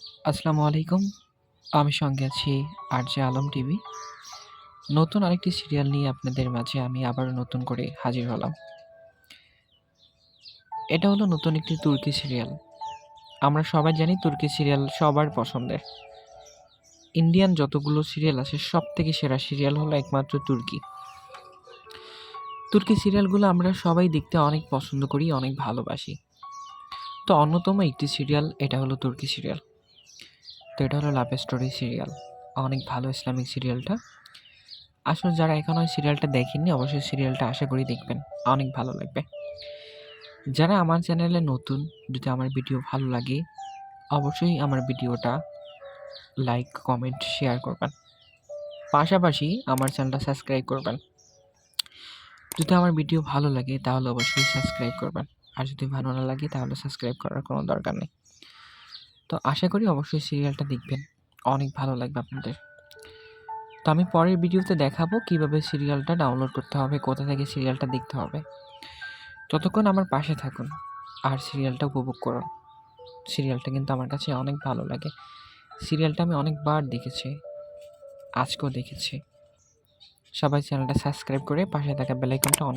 আসসালামু আলাইকুম। আমি সঙ্গে আছি আর জে আলম টিভি। নতুন আরেকটি সিরিয়াল নিয়ে আপনাদের মাঝে আমি আবারও নতুন করে হাজির হলাম। এটা হলো নতুন একটি তুর্কি সিরিয়াল। আমরা সবাই জানি তুর্কি সিরিয়াল সবার পছন্দের। ইন্ডিয়ান যতগুলো সিরিয়াল আছে সব থেকে সেরা সিরিয়াল হলো একমাত্র তুর্কি। তুর্কি সিরিয়ালগুলো আমরা সবাই দেখতে অনেক পছন্দ করি, অনেক ভালোবাসি। তো অন্যতম একটি সিরিয়াল, এটা হলো তুর্কি সিরিয়াল। তো এটা হলো লাভ স্টোরি সিরিয়াল অনেক ভালো ইসলামিক সিরিয়ালটা আসলে যারা এখনও সিরিয়ালটা দেখেননি, অবশ্যই সিরিয়ালটা আশা করি দেখবেন। অনেক ভালো লাগবে। যারা আমার চ্যানেলে নতুন, যদি আমার ভিডিও ভালো লাগে, অবশ্যই আমার ভিডিওটা লাইক কমেন্ট শেয়ার করবেন। পাশাপাশি আমার চ্যানেলটা সাবস্ক্রাইব করবেন। যদি আমার ভিডিও ভালো লাগে, তাহলে অবশ্যই সাবস্ক্রাইব করবেন। আর যদি ভালো না লাগে, তাহলে সাবস্ক্রাইব করার কোনো দরকার নেই। তো আশা করি অবশ্যই সিরিয়ালটা দেখবেন। অনেক ভালো লাগবে আপনাদের। তো আমি পরের ভিডিওতে দেখাবো কীভাবে সিরিয়ালটা ডাউনলোড করতে হবে, কোথা থেকে সিরিয়ালটা দেখতে হবে। ততক্ষণ আমার পাশে থাকুন আর সিরিয়ালটা উপভোগ করুন। সিরিয়ালটা কিন্তু আমার কাছে অনেক ভালো লাগে। সিরিয়ালটা আমি অনেকবার দেখেছি, আজকেও দেখেছি। সবাই চ্যানেলটা সাবস্ক্রাইব করে পাশে থাকা বেলাইকনটা অন